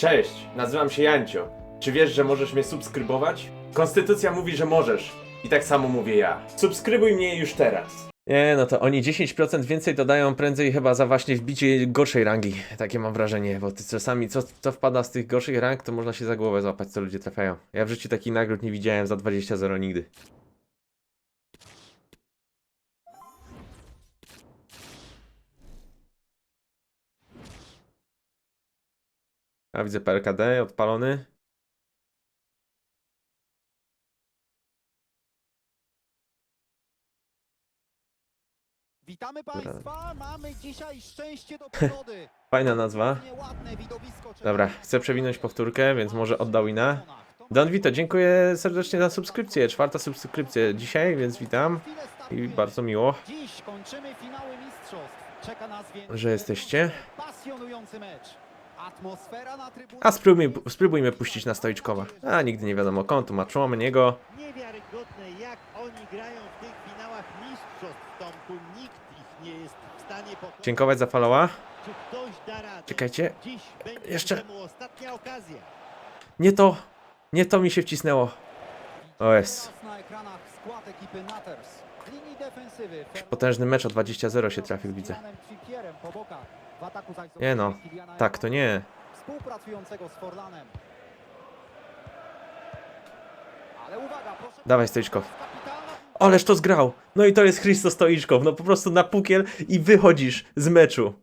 Cześć, nazywam się Jancio. Czy wiesz, że możesz mnie subskrybować? Konstytucja mówi, że możesz. I tak samo mówię ja. Subskrybuj mnie już teraz. Nie, no to oni 10% więcej dodają prędzej chyba za właśnie wbicie gorszej rangi. Takie mam wrażenie, bo ty czasami co, co wpada z tych gorszych rank, to można się za głowę złapać, co ludzie trafiają. Ja w życiu takich nagród nie widziałem za 20-0 nigdy. A widzę PLKD odpalony. Witamy Państwa, mamy dzisiaj szczęście do przygody. Fajna nazwa. Dobra, chcę przewinąć powtórkę, więc może oddał Wina. Don Vito, dziękuję serdecznie za subskrypcję. Czwarta subskrypcja dzisiaj, więc witam. I bardzo miło, Dziś kończymy finały mistrzostw. Czeka nas więc że jesteście. pasjonujący mecz. A spróbujmy, spróbujmy puścić na Stoiczkowa. A nigdy nie wiadomo, kąt ma człom, niego. Niewiarygodne jak oni grają w tych finałach mistrzostw Tomku. Nikt ich nie jest w stanie pokonać. Dziękować za followa. Czy ktoś da radę? Czekajcie. Jeszcze. Nie to, nie to mi się wcisnęło. O jest. Potężny mecz o 20-0 się trafił, widzę. Nie no, tak to nie. Współpracującego z Forlanem. Ale uwaga, proszę. Dawaj, Stoiczkow. Ależ to zgrał. No i to jest Christo Stoiczkow. No po prostu na pukiel i wychodzisz z meczu.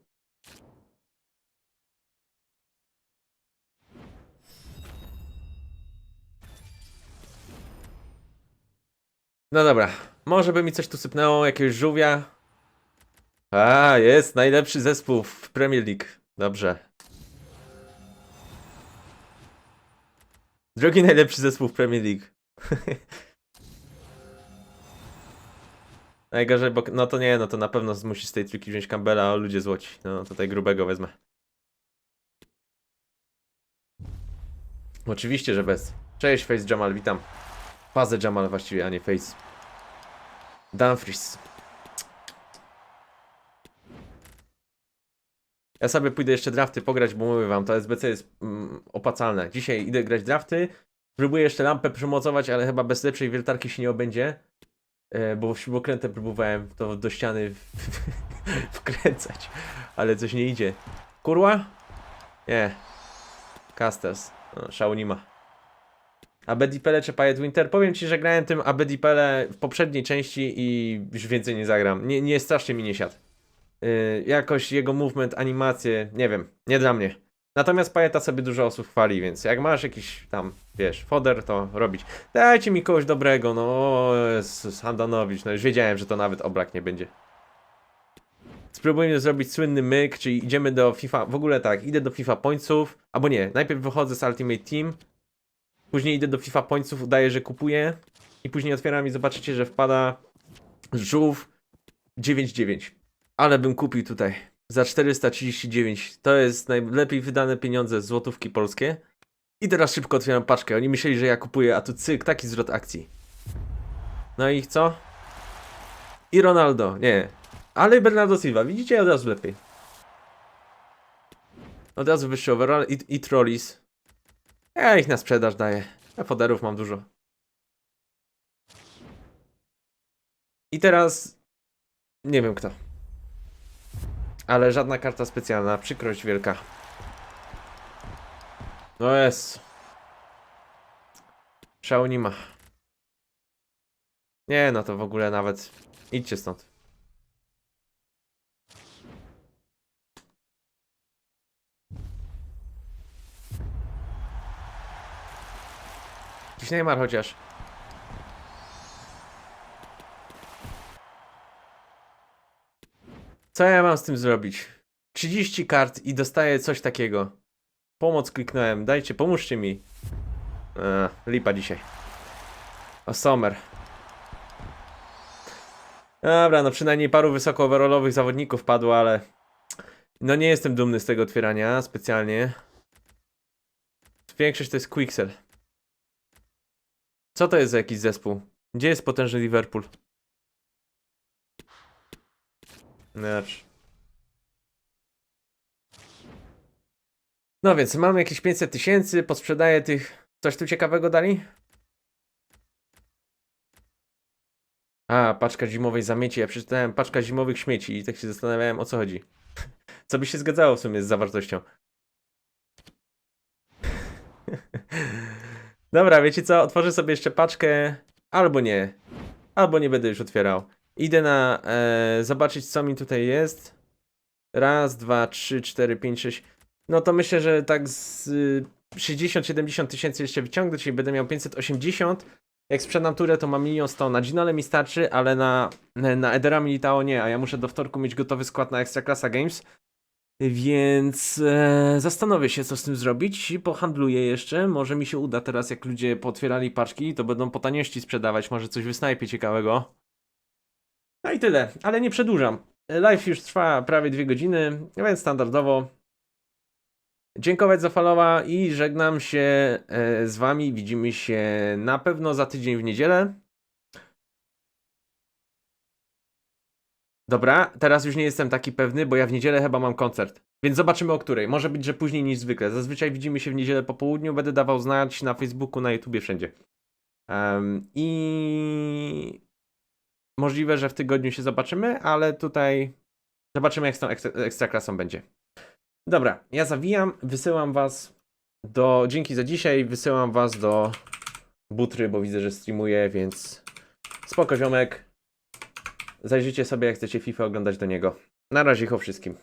No dobra, może by mi coś tu sypnęło, jakiegoś żółwia. A, jest najlepszy zespół w Premier League. Dobrze. Drugi najlepszy zespół w Premier League. Najgorzej, bo no to nie, no to na pewno musi z tej trójki wziąć Campbella, a ludzie złoci. No tutaj grubego wezmę. Oczywiście, że bez. Cześć Face Jamal, witam. Fazę Jamal właściwie, a nie Face. Dumfries. Ja sobie pójdę jeszcze drafty pograć, bo mówię wam, to SBC jest mm. Dzisiaj idę grać drafty. Próbuję jeszcze lampę przemocować, ale chyba bez lepszej wiertarki się nie obędzie. E, bo w śrubokrętę próbowałem to do ściany wkręcać, ale coś nie idzie. Kurła? Nie. Casters. No, szału nie ma. Abedipele czy Payet Winter? Powiem ci, że grałem tym Abedipele w poprzedniej części i już więcej nie zagram. Nie, nie strasznie mi nie siadł. Yy, jakoś jego movement, animacje, nie wiem, nie dla mnie. Natomiast Pajeta sobie dużo osób chwali, więc jak masz jakiś tam, wiesz, foder, to robić. Dajcie mi kogoś dobrego, no Handanowicz, no już wiedziałem, że to nawet obrak nie będzie. Spróbujmy zrobić słynny myk, czyli idziemy do FIFA, w ogóle tak, idę do FIFA Pointsów, albo nie, najpierw wychodzę z Ultimate Team, później idę do FIFA Pointsów, udaję, że kupuję i później otwieram i zobaczycie, że wpada żółw 9,9. Ale bym kupił tutaj za 439. To jest najlepiej wydane pieniądze złotówki polskie. I teraz szybko otwieram paczkę. Oni myśleli, że ja kupuję, a tu cyk, taki zwrot akcji. No i co? I Ronaldo, nie. Ale Bernardo Silva, widzicie od razu lepiej. Od razu wyższy overall i, i trollis. Ja ich na sprzedaż daję. Ja foderów mam dużo. I teraz nie wiem kto. Ale żadna karta specjalna, przykrość wielka. No jest. Szału nie ma. Nie, no to w ogóle nawet. Idźcie stąd. Jakiś Neymar chociaż. Co ja mam z tym zrobić? 30 kart i dostaję coś takiego. Pomoc kliknąłem, dajcie, pomóżcie mi. Eee, lipa dzisiaj. O Sommer. Dobra, no przynajmniej paru wysoko overallowych zawodników padło, ale no nie jestem dumny z tego otwierania specjalnie. Większość to jest Quixel. Co to jest za jakiś zespół? Gdzie jest potężny Liverpool? Znaczy. No więc mamy jakieś 500 tysięcy, posprzedaję tych... Coś tu ciekawego dali? A, paczka zimowej zamieci. Ja przeczytałem paczka zimowych śmieci i tak się zastanawiałem o co chodzi. Co by się zgadzało w sumie z zawartością. Dobra, wiecie co? Otworzę sobie jeszcze paczkę. Albo nie. Albo nie będę już otwierał. Idę na. E, zobaczyć, co mi tutaj jest. Raz, dwa, trzy, cztery, pięć, sześć. No to myślę, że tak z y, 60-70 tysięcy jeszcze wyciągnę, czyli będę miał 580. Jak sprzedam turę, to mam milion sto. Na Ginole mi starczy, ale na, na Edera Militao nie, a ja muszę do wtorku mieć gotowy skład na Ekstraklasa Games. Więc e, zastanowię się, co z tym zrobić. Pohandluję jeszcze. Może mi się uda teraz, jak ludzie potwierali paczki, to będą po taniości sprzedawać. Może coś wysnajpie ciekawego. No i tyle, ale nie przedłużam. Live już trwa prawie dwie godziny, więc standardowo. Dziękować za followa i żegnam się e, z wami. Widzimy się na pewno za tydzień w niedzielę. Dobra, teraz już nie jestem taki pewny, bo ja w niedzielę chyba mam koncert. Więc zobaczymy o której. Może być, że później niż zwykle. Zazwyczaj widzimy się w niedzielę po południu. Będę dawał znać na Facebooku, na YouTubie, wszędzie. Em, I możliwe, że w tygodniu się zobaczymy, ale tutaj zobaczymy, jak z tą ekstra, ekstraklasą będzie. Dobra, ja zawijam, wysyłam was do. Dzięki za dzisiaj, wysyłam was do butry, bo widzę, że streamuje, więc spoko ziomek. Zajrzyjcie sobie, jak chcecie FIFA oglądać do niego. Na razie o wszystkim.